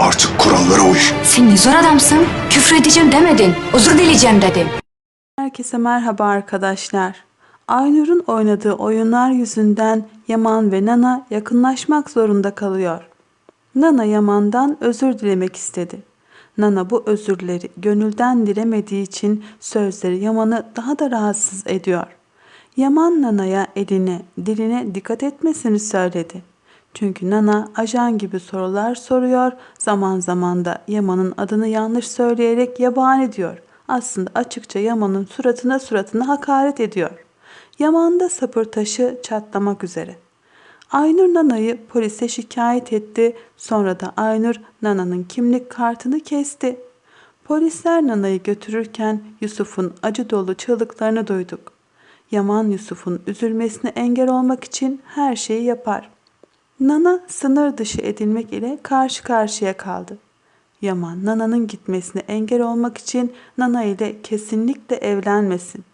Artık kurallara uy. Sen ne zor adamsın. Küfür edeceğim demedin. Özür dileyeceğim dedin. Herkese merhaba arkadaşlar. Aynur'un oynadığı oyunlar yüzünden Yaman ve Nana yakınlaşmak zorunda kalıyor. Nana Yaman'dan özür dilemek istedi. Nana bu özürleri gönülden dilemediği için sözleri Yaman'ı daha da rahatsız ediyor. Yaman Nana'ya eline, diline dikkat etmesini söyledi. Çünkü Nana ajan gibi sorular soruyor, zaman zaman da Yaman'ın adını yanlış söyleyerek yaban ediyor. Aslında açıkça Yaman'ın suratına suratına hakaret ediyor. Yaman da sapır taşı çatlamak üzere. Aynur Nana'yı polise şikayet etti. Sonra da Aynur Nana'nın kimlik kartını kesti. Polisler Nana'yı götürürken Yusuf'un acı dolu çığlıklarını duyduk. Yaman Yusuf'un üzülmesine engel olmak için her şeyi yapar. Nana sınır dışı edilmek ile karşı karşıya kaldı. Yaman Nana'nın gitmesine engel olmak için Nana ile kesinlikle evlenmesin.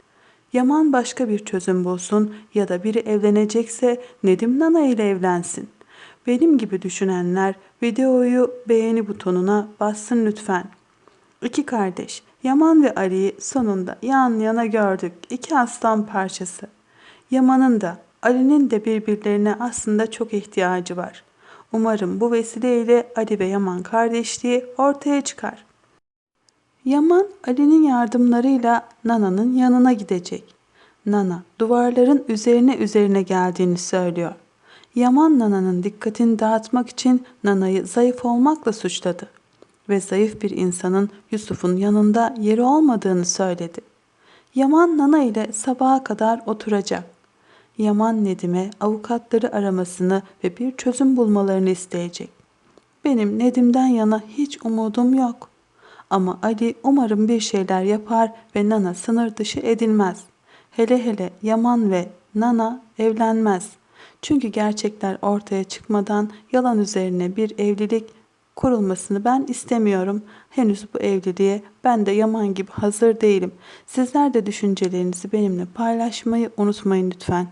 Yaman başka bir çözüm bulsun ya da biri evlenecekse Nedim Nana ile evlensin. Benim gibi düşünenler videoyu beğeni butonuna bassın lütfen. İki kardeş Yaman ve Ali'yi sonunda yan yana gördük. İki aslan parçası. Yaman'ın da Ali'nin de birbirlerine aslında çok ihtiyacı var. Umarım bu vesileyle Ali ve Yaman kardeşliği ortaya çıkar. Yaman Ali'nin yardımlarıyla Nana'nın yanına gidecek. Nana duvarların üzerine üzerine geldiğini söylüyor. Yaman Nana'nın dikkatini dağıtmak için Nana'yı zayıf olmakla suçladı ve zayıf bir insanın Yusuf'un yanında yeri olmadığını söyledi. Yaman Nana ile sabaha kadar oturacak. Yaman Nedim'e avukatları aramasını ve bir çözüm bulmalarını isteyecek. Benim Nedim'den yana hiç umudum yok. Ama Ali umarım bir şeyler yapar ve Nana sınır dışı edilmez. Hele hele Yaman ve Nana evlenmez. Çünkü gerçekler ortaya çıkmadan yalan üzerine bir evlilik kurulmasını ben istemiyorum. Henüz bu evliliğe ben de Yaman gibi hazır değilim. Sizler de düşüncelerinizi benimle paylaşmayı unutmayın lütfen.